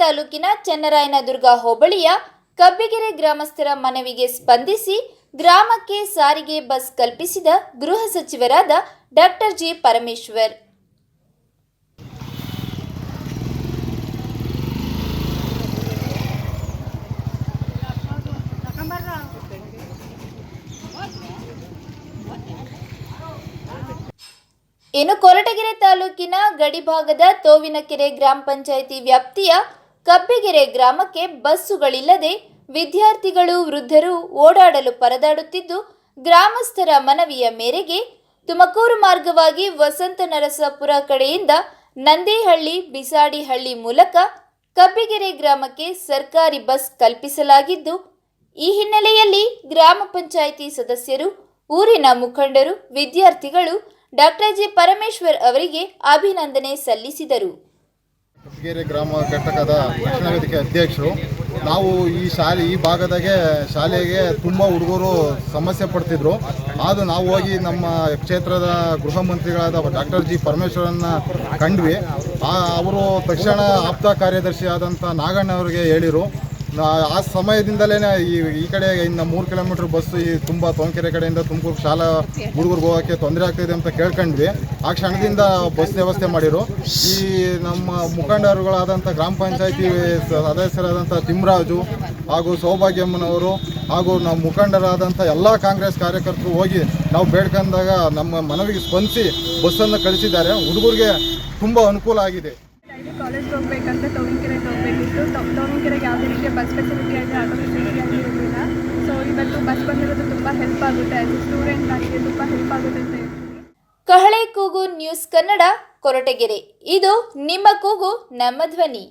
ತಾಲೂಕಿನ ಚನ್ನರಾಯನದುರ್ಗ ಹೋಬಳಿಯ ಕಬ್ಬಿಗೆರೆ ಗ್ರಾಮಸ್ಥರ ಮನವಿಗೆ ಸ್ಪಂದಿಸಿ ಗ್ರಾಮಕ್ಕೆ ಸಾರಿಗೆ ಬಸ್ ಕಲ್ಪಿಸಿದ ಗೃಹ ಸಚಿವರಾದ ಡಾಕ್ಟರ್ ಜಿ ಪರಮೇಶ್ವರ್. ಇನ್ನು ಕೊರಟಗೆರೆ ತಾಲೂಕಿನ ಗಡಿಭಾಗದ ತೋವಿನಕೆರೆ ಗ್ರಾಮ ಪಂಚಾಯಿತಿ ವ್ಯಾಪ್ತಿಯ ಕಬ್ಬಿಗೆರೆ ಗ್ರಾಮಕ್ಕೆ ಬಸ್ಸುಗಳಿಲ್ಲದೆ ವಿದ್ಯಾರ್ಥಿಗಳು, ವೃದ್ಧರು ಓಡಾಡಲು ಪರದಾಡುತ್ತಿದ್ದು, ಗ್ರಾಮಸ್ಥರ ಮನವಿಯ ಮೇರೆಗೆ ತುಮಕೂರು ಮಾರ್ಗವಾಗಿ ವಸಂತ ನರಸಾಪುರ ಕಡೆಯಿಂದ ನಂದೇಹಳ್ಳಿ, ಬಿಸಾಡಿಹಳ್ಳಿ ಮೂಲಕ ಕಬ್ಬಿಗೆರೆ ಗ್ರಾಮಕ್ಕೆ ಸರ್ಕಾರಿ ಬಸ್ ಕಲ್ಪಿಸಲಾಗಿದ್ದು, ಈ ಹಿನ್ನೆಲೆಯಲ್ಲಿ ಗ್ರಾಮ ಪಂಚಾಯಿತಿ ಸದಸ್ಯರು, ಊರಿನ ಮುಖಂಡರು, ವಿದ್ಯಾರ್ಥಿಗಳು ಡಾಕ್ಟರ್ ಜಿ ಪರಮೇಶ್ವರ್ ಅವರಿಗೆ ಅಭಿನಂದನೆ ಸಲ್ಲಿಸಿದರು. ಕಬ್ಬಿಗೆರೆ ಗ್ರಾಮ ಘಟಕದ ರಕ್ಷಣಾ ವೇದಿಕೆ ಅಧ್ಯಕ್ಷರು. ನಾವು ಈ ಶಾಲೆ, ಈ ಭಾಗದಾಗೆ ಶಾಲೆಗೆ ತುಂಬ ಹುಡುಗರು ಸಮಸ್ಯೆ ಪಡ್ತಿದ್ರು. ಅದು ನಾವು ಹೋಗಿ ನಮ್ಮ ಕ್ಷೇತ್ರದ ಗೃಹ ಮಂತ್ರಿಗಳಾದ ಡಾಕ್ಟರ್ ಜಿ ಪರಮೇಶ್ವರನ್ನ ಕಂಡ್ವಿ. ಅವರು ತಕ್ಷಣ ಆಪ್ತ ಕಾರ್ಯದರ್ಶಿ ಆದಂಥ ನಾಗಣ್ಣ ಅವರಿಗೆ ಹೇಳಿರು. ಆ ಸಮಯದಿಂದಲೇ ಈ ಈ ಕಡೆ ಇನ್ನು ಮೂರು ಕಿಲೋಮೀಟ್ರ್ ಬಸ್ ಈ ತುಂಬ ತೋಂಕೆರೆ ಕಡೆಯಿಂದ ತುಮಕೂರು ಶಾಲಾ ಹುಡುಗರಿಗೆ ಹೋಗೋಕ್ಕೆ ತೊಂದರೆ ಆಗ್ತಿದೆ ಅಂತ ಕೇಳ್ಕೊಂಡ್ವಿ. ಆ ಕ್ಷಣದಿಂದ ಬಸ್ ವ್ಯವಸ್ಥೆ ಮಾಡಿರು. ಈ ನಮ್ಮ ಮುಖಂಡರುಗಳಾದಂಥ ಗ್ರಾಮ ಪಂಚಾಯತಿ ಸದಸ್ಯರಾದಂಥ ತಿಮ್ಮರಾಜು ಹಾಗೂ ಸೌಭಾಗ್ಯಮ್ಮನವರು ಹಾಗೂ ನಮ್ಮ ಮುಖಂಡರಾದಂಥ ಎಲ್ಲ ಕಾಂಗ್ರೆಸ್ ಕಾರ್ಯಕರ್ತರು ಹೋಗಿ ನಾವು ಬೇಡ್ಕೊಂಡಾಗ ನಮ್ಮ ಮನವಿಗೆ ಸ್ಪಂದಿಸಿ ಬಸ್ಸನ್ನು ಕಳಿಸಿದ್ದಾರೆ. ಹುಡುಗರಿಗೆ ತುಂಬ ಅನುಕೂಲ ಆಗಿದೆ. ಡೈಲಿ ಕಾಲೇಜ್ಗೆ ಹೋಗ್ಬೇಕಂತ ತೋವಿನಕೆರೆಗೆ ಹೋಗಬೇಕಿತ್ತು. ತೋವಿನಕೆರೆಗೆ ಯಾವುದೇ ರೀತಿಯ ಬಸ್ ಫೆಸಿಲಿಟಿ ಆಗಲಿ ಆಟೋ ಫೆಸಿಲಿಟಿ ಆಗಲಿ ಇರಲಿಲ್ಲ. ಸೊ ಇವತ್ತು ಬಸ್ ಬಂದಿರೋದು ತುಂಬ ಹೆಲ್ಪ್ ಆಗುತ್ತೆ. ಆ್ಯಸ್ ಎ ಸ್ಟೂಡೆಂಟ್ ಆಗಿ ತುಂಬ ಹೆಲ್ಪ್ ಆಗುತ್ತೆ ಅಂತ ಕಹಳೆ ಕೂಗು ನ್ಯೂಸ್ ಕನ್ನಡ, ಕೊರಟಗೆರೆ. ಇದು ನಿಮ್ಮ ಕೂಗು, ನಮ್ಮ ಧ್ವನಿ.